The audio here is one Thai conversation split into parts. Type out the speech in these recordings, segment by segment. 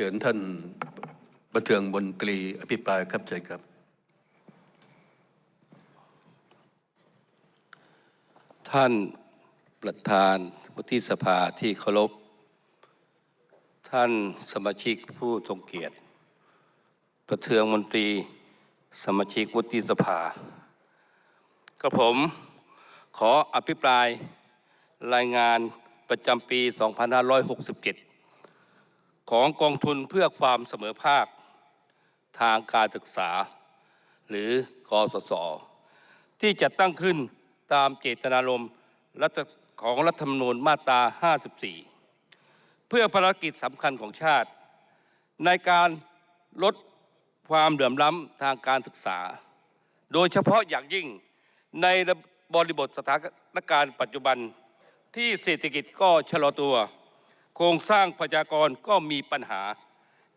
เชิญท่านประเทืองบนตรีอภิปรายครับเชิญครับ ท่านประธานวุฒิสภาที่เคารพ ท่านสมาชิกผู้ทรงเกียรติ ประเทืองมนตรีสมาชิกวุฒิสภากับผมขออภิปรายรายงานประจำปี 2567 ของกองทุนเพื่อความเสมอภาค ทางการศึกษา หรือกสศที่จะตั้งขึ้นตามเจตนารมณ์รัฐของรัฐธรรมนูญมาตรา 54 เพื่อภารกิจสำคัญของชาติ ในการลดความเหลื่อมล้ำทางการศึกษา โดยเฉพาะอย่างยิ่งในบริบทสถานการณ์ปัจจุบันที่เศรษฐกิจก็ชะลอตัว โครงสร้างประชากรก็มีปัญหา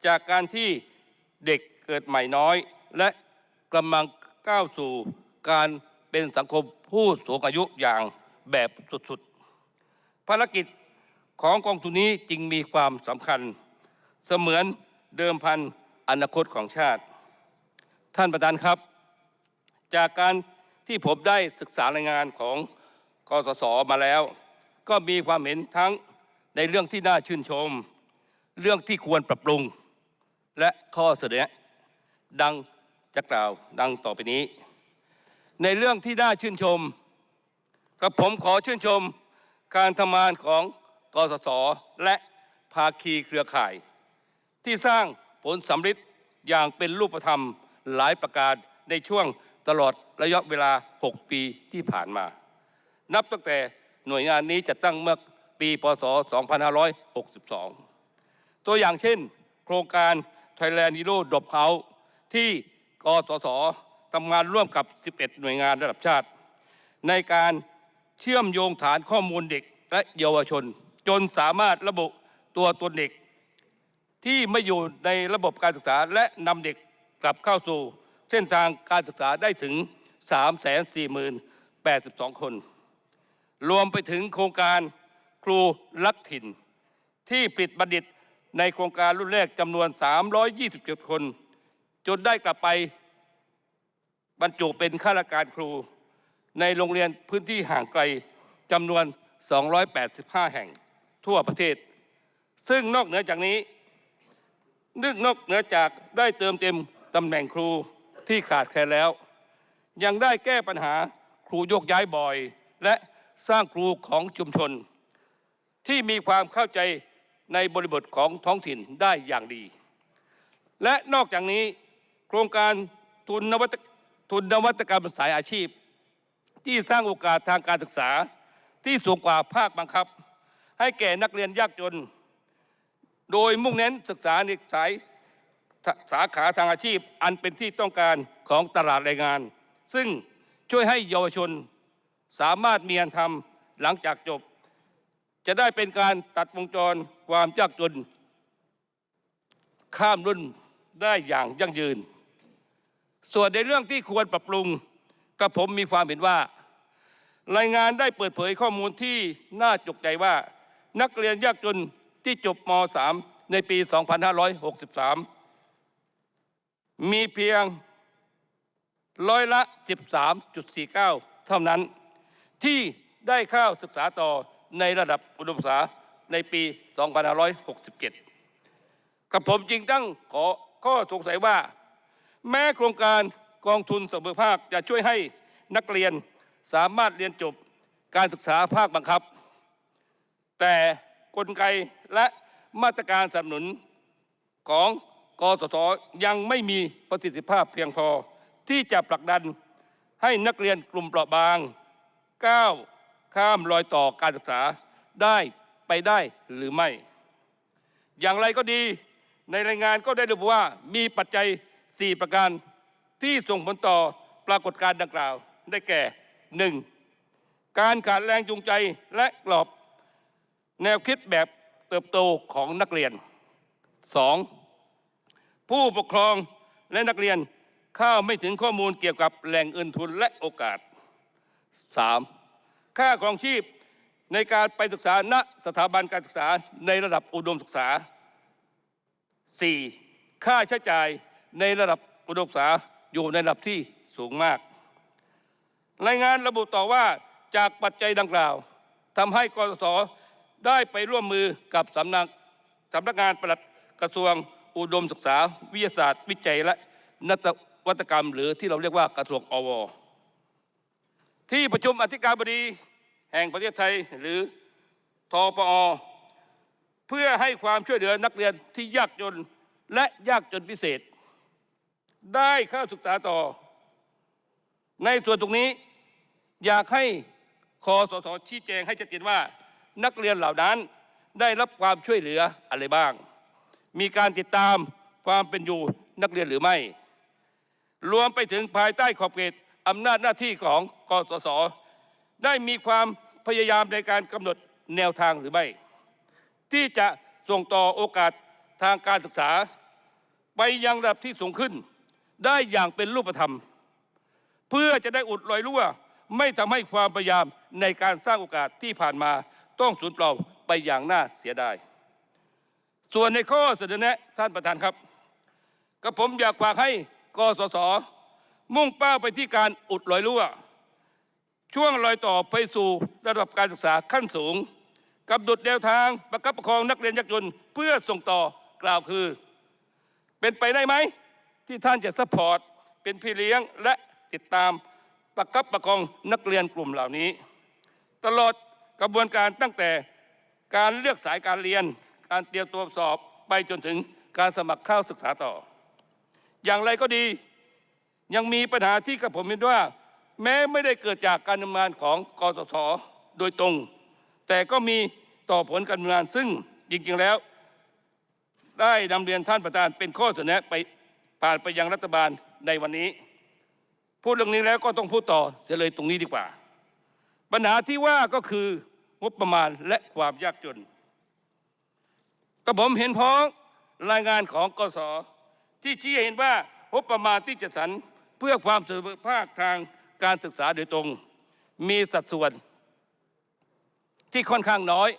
จากการที่เด็กเกิดใหม่น้อย และกำลังก้าวสู่การเป็นสังคมผู้สูงอายุอย่างแบบสุดๆ ภารกิจของกองทุนนี้จึงมีความสำคัญ เสมือนเดิมพันอนาคตของชาติ ท่านประธานครับ จากการที่ผมได้ศึกษารายงานของกสศมาแล้ว ก็มีความเห็นทั้ง ในเรื่องที่น่าชื่นชม เรื่องที่ควรปรับปรุง และข้อเสนอดังจะกล่าวดังต่อไปนี้ ในเรื่องที่น่าชื่นชมกับผมขอชื่นชมการทำงานของกสศและภาคีเครือข่าย ที่สร้างผลสำเร็จอย่างเป็นรูปธรรมหลายประการในช่วงตลอดระยะเวลา 6 ปีที่ผ่านมา นับตั้งแต่หน่วยงานนี้จะตั้งเมื่อ ปี พศ 2562 ตัวอย่างเช่น โครงการ Thailand Hero Drop Out ที่กสศทำงานร่วมกับ 11 หน่วยงานระดับชาติ ในการเชื่อมโยงฐานข้อมูลเด็กและเยาวชน จนสามารถระบุตัวตนเด็ก ที่ไม่อยู่ในระบบการศึกษาและนำเด็กกลับเข้าสู่ เส้นทางการศึกษาได้ถึง 340,082 คน รวมไปถึงโครงการ ครูรักถิ่น ที่ปิดบัณฑิตในโครงการรุ่นแรกจำนวน 327 คน จนได้กลับไปบรรจุเป็นข้าราชการครู ในโรงเรียนพื้นที่ห่างไกลจำนวน 285 แห่งทั่วประเทศ ซึ่งนอกเหนือจากนี้นึกนอกเหนือจากได้เติมเต็มตำแหน่งครูที่ขาดแคลนแล้ว ยังได้แก้ปัญหาครูโยกย้ายบ่อย และสร้างครูของชุมชน ที่มีความเข้าใจในบริบทของท้องถิ่นได้อย่างดี และนอกจากนี้โครงการทุนนวัตทุนนวัตกรรมสายอาชีพ ที่สร้างโอกาสทางการศึกษาที่สูงกว่าภาคบังคับ ให้แก่นักเรียนยากจน โดยมุ่งเน้นศึกษาในสายสาขาทางอาชีพอันเป็นที่ต้องการของตลาดแรงงาน ซึ่งช่วยให้เยาวชนสามารถมีงานทำหลังจากจบ จะได้เป็นการตัดวงจรความยากจน ข้ามรุ่นได้อย่างยั่งยืน ส่วนในเรื่องที่ควรปรับปรุงกับผมมีความเห็นว่า รายงานได้เปิดเผยข้อมูลที่น่าจกใจว่า นักเรียนยากจนที่จบม .3 ในปี 2563 มีเพียงร้อยละ 13.49 เท่านั้น ที่ได้เข้าศึกษาต่อ ในระดับอุดมศึกษาในปี 2567 กับผมจริงตั้งขอข้อสงสัยว่า แม้โครงการกองทุนเสมอภาคจะช่วยให้นักเรียนสามารถเรียนจบการศึกษาภาคบังคับ แต่กลไกและมาตรการสนับสนุนของกสทยังไม่มีประสิทธิภาพเพียงพอที่จะผลักดันให้นักเรียนกลุ่มเปราะบางก้าว ข้ามรอยต่อการศึกษาได้ไปได้หรือไม่ อย่างไรก็ดีในรายงานก็ได้ระบุว่ามีปัจจัย 4 ประการที่ส่งผลต่อปรากฏการณ์ดังกล่าว ได้แก่ 1. การขาดแรงจูงใจและกรอบแนวคิดแบบเติบโตของนักเรียน 2. ผู้ปกครองและนักเรียนเข้าไม่ถึงข้อมูลเกี่ยวกับแหล่งเงินทุนและโอกาส 3. ค่าครองชีพในการไปศึกษาณสถาบันการศึกษาในระดับอุดมศึกษา 4. ค่าใช้จ่ายในระดับอุดมศึกษาอยู่ในระดับที่สูงมาก รายงานระบุต่อว่าจากปัจจัยดังกล่าวทำให้กสศได้ไปร่วมมือกับสำนักสำนักงานปลัดกระทรวงอุดมศึกษา วิทยาศาสตร์ วิจัยและนวัตกรรม หรือที่เราเรียกว่ากระทรวงอว ที่ประชุมอธิการบดีแห่งประเทศไทยหรือทปอ เพื่อให้ความช่วยเหลือนักเรียนที่ยากจนและยากจนพิเศษ ได้เข้าศึกษาต่อ ในส่วนตรงนี้อยากให้คอสชชี้แจงให้ชัดเจนว่า นักเรียนเหล่านั้นได้รับความช่วยเหลืออะไรบ้าง มีการติดตามความเป็นอยู่นักเรียนหรือไม่ รวมไปถึงภายใต้ขอบเขต อำนาจหน้าที่ของกสศได้มีความพยายามในการกำหนดแนวทางหรือไม่ ที่จะส่งต่อโอกาสทางการศึกษา ไปยังระดับที่สูงขึ้น ได้อย่างเป็นรูปธรรม เพื่อจะได้อุดรอยรั่ว ไม่ทำให้ความพยายามในการสร้างโอกาสที่ผ่านมาต้องสูญเปล่าไปอย่างน่าเสียดาย ส่วนในข้อเสนอแนะท่านประธานครับก็ผมอยากฝากให้กสศ มุ่งเป้าไปที่การอุดรอยรั่ว ช่วงรอยต่อไปสู่ระดับการศึกษาขั้นสูงกำหนดแนวทางประคับประคองนักเรียนยากจนเพื่อส่งต่อกล่าวคือ เป็นไปได้ไหม ที่ท่านจะซัพพอร์ตเป็นพี่เลี้ยงและติดตามประคับประคองนักเรียนกลุ่มเหล่านี้ ตลอดกระบวนการตั้งแต่การเลือกสายการเรียน การเตรียมตัวสอบไปจนถึงการสมัครเข้าศึกษาต่อ อย่างไรก็ดี ยังมีปัญหาที่กับผมเห็นว่า แม้ไม่ได้เกิดจากการดำเนินงานของกสศโดยตรง แต่ก็มีต่อผลการดำเนินงานซึ่งจริงๆแล้ว ได้นำเรียนท่านประธานเป็นข้อเสนอไปผ่านไปยังรัฐบาลในวันนี้ พูดเรื่องนี้แล้วก็ต้องพูดต่อเสียเลยตรงนี้ดีกว่า ปัญหาที่ว่าก็คืองบประมาณและความยากจนกับผมเห็นพ้องรายงานของกสที่ชี้เห็นว่างบประมาณที่จะสรร เพื่อความเสมอภาคทางการศึกษาโดยตรง มีสัดส่วนที่ค่อนข้างน้อย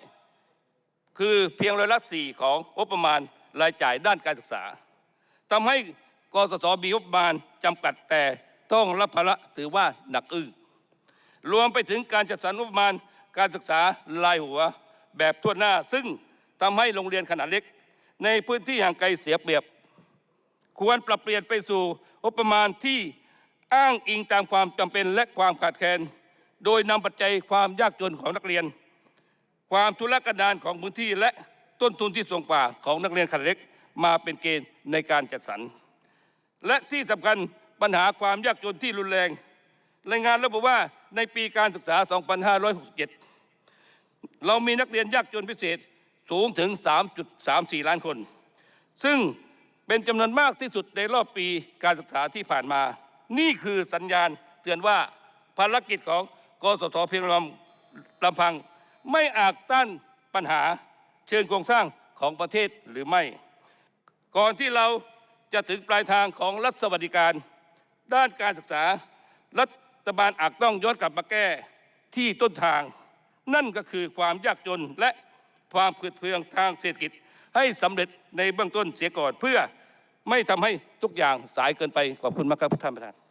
คือเพียงร้อยละสี่ของงบประมาณรายจ่ายด้านการศึกษาทำให้กสศมีงบประมาณจำกัดแต่ต้องรับภาระถือว่าหนักอึ้งรวมไปถึงการจัดสรรงบประมาณการศึกษารายหัวแบบทั่วหน้า ซึ่งทำให้โรงเรียนขนาดเล็ก ในพื้นที่ห่างไกลเสียเปรียบ ควรปรับเปลี่ยนไปสู่งบประมาณที่อ้างอิงตามความจำเป็นและความขาดแคลน โดยนำปัจจัยความยากจนของนักเรียน ความทุรกันดารของพื้นที่และต้นทุนที่สูงกว่าของนักเรียนขนาดเล็กมาเป็นเกณฑ์ในการจัดสรร และที่สำคัญปัญหาความยากจนที่รุนแรง รายงานระบุว่าในปีการศึกษา 2567 เรามีนักเรียนยากจนพิเศษสูงถึง 3.34 ล้านคน ซึ่ง เป็นจำนวนมากที่สุดในรอบปีการศึกษาที่ผ่านมา นี่คือสัญญาณเตือนว่าภารกิจของกสทเพียงลำลำพัง ไม่อาจต้านปัญหาเชิงโครงสร้างของประเทศหรือไม่ ก่อนที่เราจะถึงปลายทางของรัฐสวัสดิการ ด้านการศึกษา รัฐบาลอาจต้องย้อนกลับมาแก้ที่ต้นทาง นั่นก็คือความยากจนและความขืดเคืองทางเศรษฐกิจ ให้สำเร็จในเบื้องต้นเสียก่อนเพื่อไม่ทำให้ทุกอย่างสายเกินไปขอบคุณมากครับท่านประธาน